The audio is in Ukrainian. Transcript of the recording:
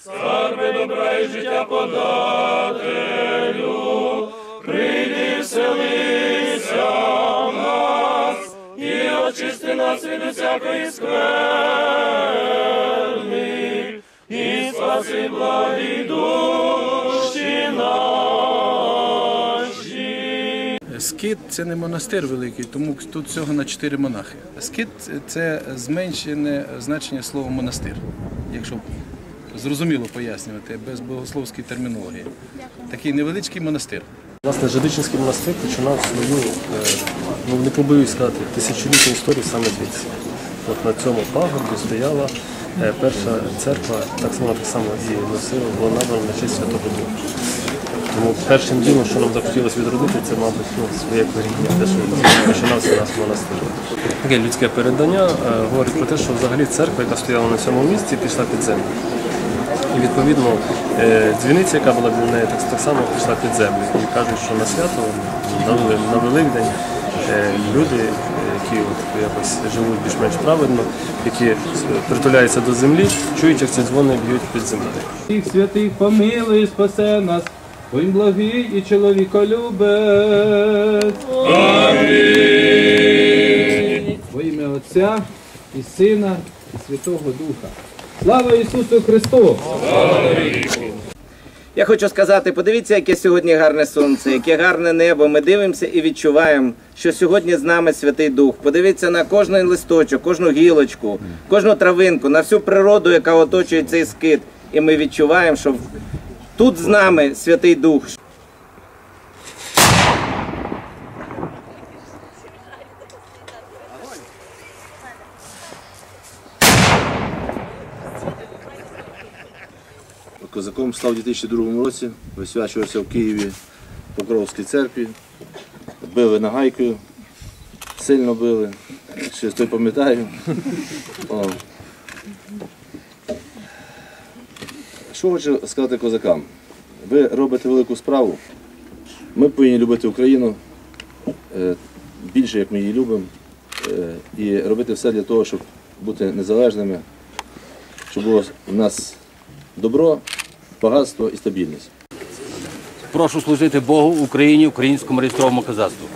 Скарби добра і життя подателю, прийди вселися в нас і очисти нас від усякої скверни, і спаси благі душі Скит це не монастир великий, тому тут всього на чотири монахи. Скит це зменшене значення слова монастир, якщо зрозуміло пояснювати, без богословської термінології. Такий невеличкий монастир. Власне, Жадичинський монастир починав свою, е, ну не побоюсь сказати, тисячолітню історію саме звідси. От на цьому пагорбі стояла перша церква, так само так само і носила, була набрана на честь Святого Духа. Тому першим ділом, що нам захотілося відродити, це, мабуть, ну, своє коріння, те, що починався наш монастир. Таке людське передання е, говорить про те, що взагалі церква, яка стояла на цьому місці, пішла під землю. І відповідно е, дзвіниця, яка була біля неї, так, само пішла під землю. І кажуть, що на свято, на, Великдень, е, люди, е, які от якось живуть більш-менш праведно, які е, притуляються до землі, чують, як ці дзвони б'ють під землею. Всіх святих помилуй, спасе нас, бо він благий і чоловіколюбець. Амінь. Во ім'я Отця і Сина, і Святого Духа. Слава Ісусу Христу! Я хочу сказати, подивіться, яке сьогодні гарне сонце, яке гарне небо. Ми дивимося і відчуваємо, що сьогодні з нами Святий Дух. Подивіться на кожний листочок, кожну гілочку, кожну травинку, на всю природу, яка оточує цей скит. І ми відчуваємо, що тут з нами Святий Дух. Козаком став у 2002 році, висвячувався в Києві Покровській церкві. Били нагайкою, сильно били, ще той пам'ятаю. Що хочу сказати козакам? Ви робите велику справу. Ми повинні любити Україну е, більше, як ми її любимо, е, і робити все для того, щоб бути незалежними, щоб було в нас добро, багатство і стабільність. Прошу служити Богу, Україні, українському реєстровому козацтву.